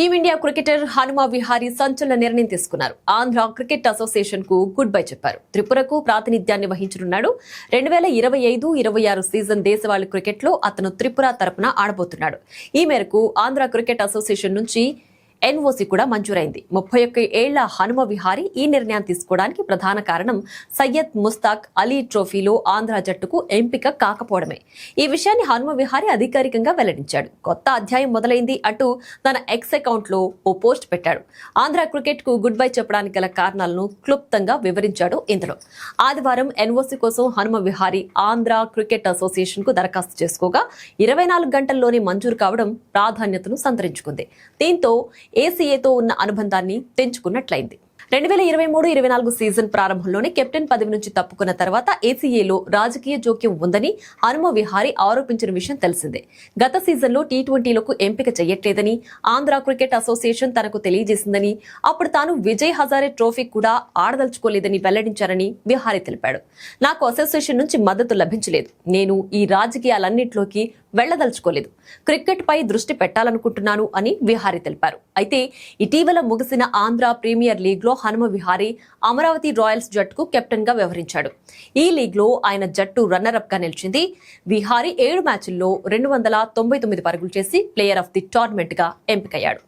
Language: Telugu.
టీమిండియా క్రికెటర్ హనుమా విహారీ సంచలన నిర్ణయం తీసుకున్నారు. ఆంధ్ర క్రికెట్ అసోసియేషన్కు గుడ్ బై చెప్పారు. త్రిపురకు ప్రాతినిధ్యాన్ని వహించనున్నాడు. రెండు వేల ఇరవై ఐదు ఇరవై ఆరు సీజన్ దేశవాళీ క్రికెట్లో అతను త్రిపుర తరపున ఆడబోతున్నాడు. ఈ మేరకు ఆంధ్ర క్రికెట్ అసోసియేషన్ నుంచి ఎన్ఓసి కూడా మంజూరైంది. ముప్పై ఒక్క ఏళ్ళ హనుమ విహారీ ఈ నిర్ణయం తీసుకోవడానికి ప్రధాన కారణం సయ్యద్ ముస్తాక్ అలీ ట్రోఫీలో ఆంధ్ర జట్టుకు ఎంపిక కాకపోవడమే. ఈ విషయాన్ని హనుమ విహారీ అధికారికంగా వెల్లడించాడు. కొత్త అధ్యాయం మొదలైంది అంటూ తన ఎక్స్ అకౌంట్లో ఓ పోస్ట్ పెట్టాడు. ఆంధ్ర క్రికెట్కు గుడ్ బై చెప్పడానికి గల కారణాలను క్లుప్తంగా వివరించాడు ఇందులో. ఆదివారం ఎన్ఓసి కోసం హనుమ విహారీ ఆంధ్ర క్రికెట్ అసోసియేషన్కు దరఖాస్తు చేసుకోగా ఇరవై నాలుగు గంటల్లోనే మంజూరు కావడం ప్రాధాన్యతను సంతరించుకుంది. దీంతో ఏసీఏతో ఉన్న అనుబంధాన్ని తెంచుకున్నట్లయింది. రెండు వేల ఇరవై మూడు ఇరవై నాలుగు సీజన్ ప్రారంభంలోనే కెప్టెన్ పదవి నుంచి తప్పుకున్న తర్వాత ఏసీఏలో రాజకీయ జోక్యం ఉందని హనుమ విహారీ ఆరోపించిన విషయం తెలిసిందే. గత సీజన్లో టీ ట్వంటీలకు ఎంపిక చేయట్లేదని ఆంధ్ర క్రికెట్ అసోసియేషన్ తనకు తెలియజేసిందని అప్పుడు తాను విజయ్ హజారే ట్రోఫీ కూడా ఆడదలుచుకోలేదని వెల్లడించారని విహారీ తెలిపాడు. నాకు అసోసియేషన్ నుంచి మద్దతు లభించలేదు. నేను ఈ రాజకీయాలన్నింటిలోకి వెళ్ళదలుచుకోలేదు. క్రికెట్ పై దృష్టి పెట్టాలనుకుంటున్నాను అని విహారీ తెలిపారు. అయితే ఇటీవల ముగిసిన ఆంధ్ర ప్రీమియర్ లీగ్లో హనుమ విహారీ అమరావతి రాయల్స్ జట్టుకు కెప్టెన్గా వ్యవహరించాడు. ఈ లీగ్లో ఆయన జట్టు రన్నర్ అప్గా నిలిచింది. విహారీ ఏడు మ్యాచ్ల్లో రెండు వందల తొంభై తొమ్మిది పరుగులు చేసి ప్లేయర్ ఆఫ్ ది టోర్నమెంట్గా ఎంపికయ్యాడు.